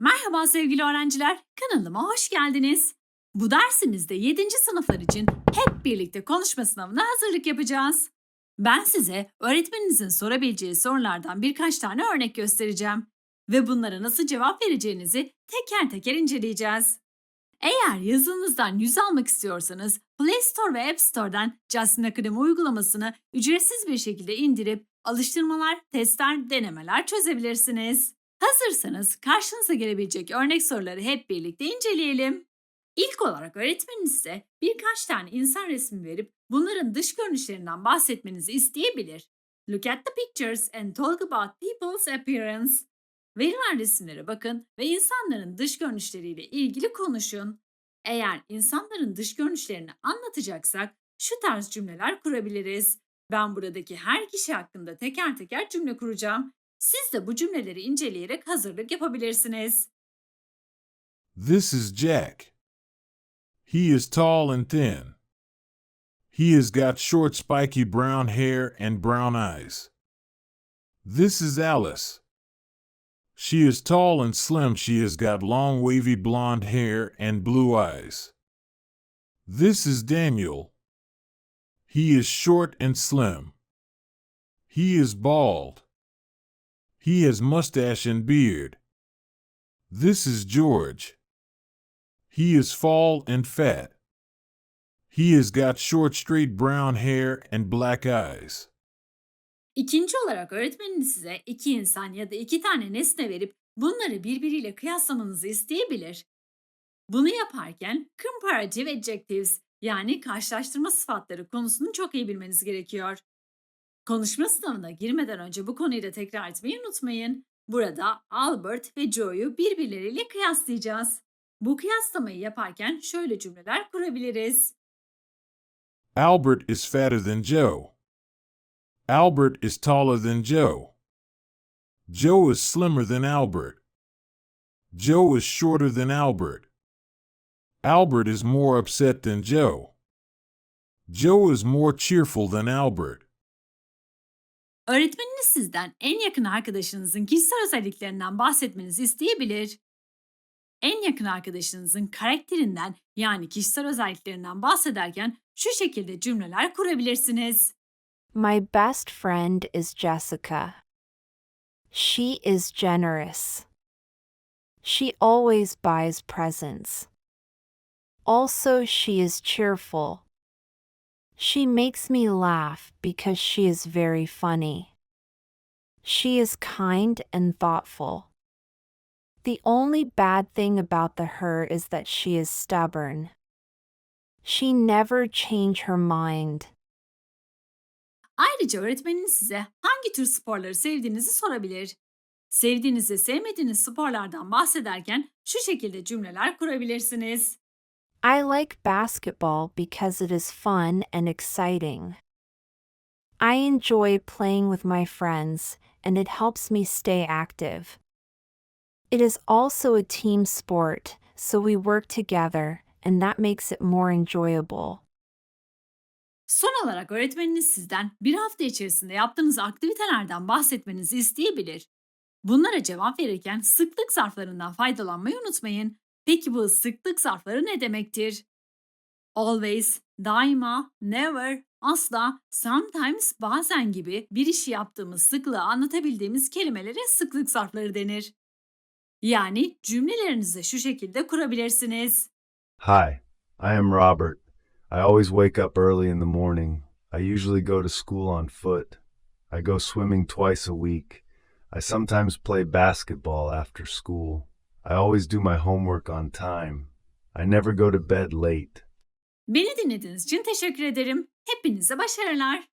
Merhaba sevgili öğrenciler, kanalıma hoş geldiniz. Bu dersimizde 7. sınıflar için hep birlikte konuşma sınavına hazırlık yapacağız. Ben size öğretmeninizin sorabileceği sorulardan birkaç tane örnek göstereceğim. Ve bunlara nasıl cevap vereceğinizi teker teker inceleyeceğiz. Eğer yazılımınızdan yüz almak istiyorsanız Play Store ve App Store'dan Justin Academy uygulamasını ücretsiz bir şekilde indirip alıştırmalar, testler, denemeler çözebilirsiniz. Hazırsanız karşınıza gelebilecek örnek soruları hep birlikte inceleyelim. İlk olarak öğretmeniniz size birkaç tane insan resmi verip bunların dış görünüşlerinden bahsetmenizi isteyebilir. Look at the pictures and talk about people's appearance. Verilen resimlere bakın ve insanların dış görünüşleriyle ilgili konuşun. Eğer insanların dış görünüşlerini anlatacaksak şu tarz cümleler kurabiliriz. Ben buradaki her kişi hakkında teker teker cümle kuracağım. Siz de bu cümleleri inceleyerek hazırlık yapabilirsiniz. This is Jack. He is tall and thin. He has got short, spiky brown hair and brown eyes. This is Alice. She is tall and slim. She has got long, wavy blonde hair and blue eyes. This is Daniel. He is short and slim. He is bald. He has mustache and beard. This is George. He is fall and fat. He has got short, straight brown hair and black eyes. İkinci olarak öğretmeniniz size iki insan ya da iki tane nesne verip bunları birbiriyle kıyaslamanızı isteyebilir. Bunu yaparken comparative adjectives yani karşılaştırma sıfatları konusunu çok iyi bilmeniz gerekiyor. Konuşma sınavına girmeden önce bu konuyu da tekrar etmeyi unutmayın. Burada Albert ve Joe'yu birbirleriyle kıyaslayacağız. Bu kıyaslamayı yaparken şöyle cümleler kurabiliriz. Albert is fatter than Joe. Albert is taller than Joe. Joe is slimmer than Albert. Joe is shorter than Albert. Albert is more upset than Joe. Joe is more cheerful than Albert. Öğretmeniniz sizden en yakın arkadaşınızın kişisel özelliklerinden bahsetmenizi isteyebilir. En yakın arkadaşınızın karakterinden yani kişisel özelliklerinden bahsederken şu şekilde cümleler kurabilirsiniz. My best friend is Jessica. She is generous. She always buys presents. Also, she is cheerful. She makes me laugh because she is very funny. She is kind and thoughtful. The only bad thing about the her is that she is stubborn. She never change her mind. Ayrıca öğretmeniniz size hangi tür sporları sevdiğinizi sorabilir. Sevdiğiniz ve sevmediğiniz sporlardan bahsederken şu şekilde cümleler kurabilirsiniz. I like basketball because it is fun and exciting. I enjoy playing with my friends, and it helps me stay active. It is also a team sport, so we work together, and that makes it more enjoyable. Son olarak öğretmeniniz sizden bir hafta içerisinde yaptığınız aktivitelerden bahsetmenizi isteyebilir. Bunlara cevap verirken sıklık zarflarından faydalanmayı unutmayın. Peki bu sıklık zarfları ne demektir? Always, daima, never, asla, sometimes, bazen gibi bir işi yaptığımız sıklığı anlatabildiğimiz kelimelere sıklık zarfları denir. Yani cümlelerinizi şu şekilde kurabilirsiniz. Hi, I am Robert. I always wake up early in the morning. I usually go to school on foot. I go swimming twice a week. I sometimes play basketball after school. I always do my homework on time. I never go to bed late. Beni dinlediğiniz için teşekkür ederim. Hepinize başarılar.